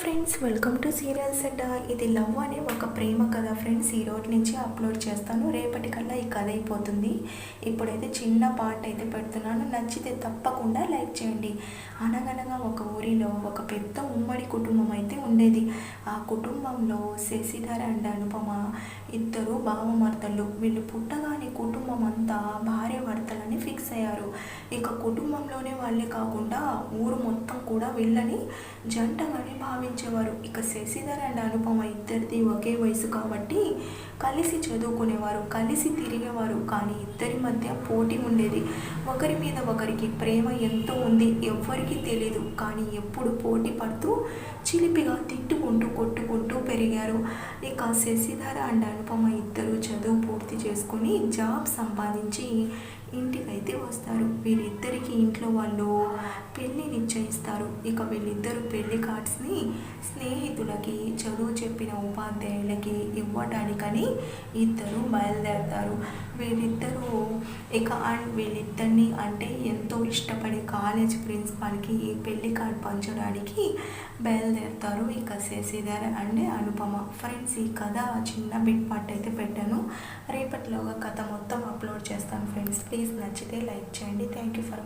Friends welcome to serials and ఇది love అనే ఒక ప్రేమ కథ ఫ్రెండ్స్ ఈ రోజు నుంచి అప్లోడ్ చేస్తాను. రేపటి కల్లా ఈ కథ అయిపోతుంది. ఇప్పుడైతే చిన్న పాట అయితే పెడుతున్నాను. నచ్చితే తప్పకుండా లైక్ చేయండి. అనగనగా ఒక ఊరిలో ఒక పెద్ద ఉమ్మడి కుటుంబం అయితే ఉండేది. ఆ కుటుంబంలో శశిధర అండ్ అనుపమ ఇద్దరు భావమర్తలు వీళ్ళు పుట్టగానే కుటుంబం అంతా భార్య భర్తలని ఫిక్స్ అయ్యారు. ఇక కుటుంబంలోనే వాళ్ళే కాకుండా ఊరు మొత్తం కూడా వీళ్ళని జంటగానే భావించేవారు. ఇక శశిధర్ అండ్ అనుపమ ఇద్దరిది ఒకే వయసు కాబట్టి కలిసి చదువుకునేవారు కలిసి తిరిగేవారు. కానీ ఇద్దరి మధ్య పోటీ ఉండేది. ఒకరి మీద ఒకరికి ప్రేమ ఎంతో ఉంది ఎవ్వరికీ తెలీదు. కానీ ఎప్పుడు పోటీ పడుతూ చిలిపిగా తిట్టుకుంటూ కొట్టుకుంటూ పెరిగారు. ఇక శశిధర అండ్ అనుపమ ఇద్దరు చదువు పూర్తి చేసుకొని జాబ్ సంపాదించి ఇంటికి ఇంట్లో వాళ్ళు పెళ్ళి నిశ్చయిస్తారు. ఇక వీళ్ళిద్దరు పెళ్ళి కార్డ్స్ని స్నేహితులకి చదువు చెప్పిన ఉపాధ్యాయులకి ఇవ్వటానికని ఇద్దరు బయలుదేరతారు. వీళ్ళిద్దరూ ఇక అండ్ వీళ్ళిద్దరిని అంటే ఎంతో ఇష్టపడే కాలేజ్ ప్రిన్సిపాల్కి ఈ పెళ్ళి కార్డ్ పంచడానికి బయలుదేరుతారు. ఇక శశిధర్ అండ్ అనుపమ. ఫ్రెండ్స్ ఈ కథ చిన్న బిట్ పార్ట్ అయితే పెట్టాను. రేపటిలోగా కథ మొత్తం అప్లోడ్ చేస్తాను ఫ్రెండ్స్. ప్లీజ్ నచ్చితే లైక్ చేయండి. Thank you for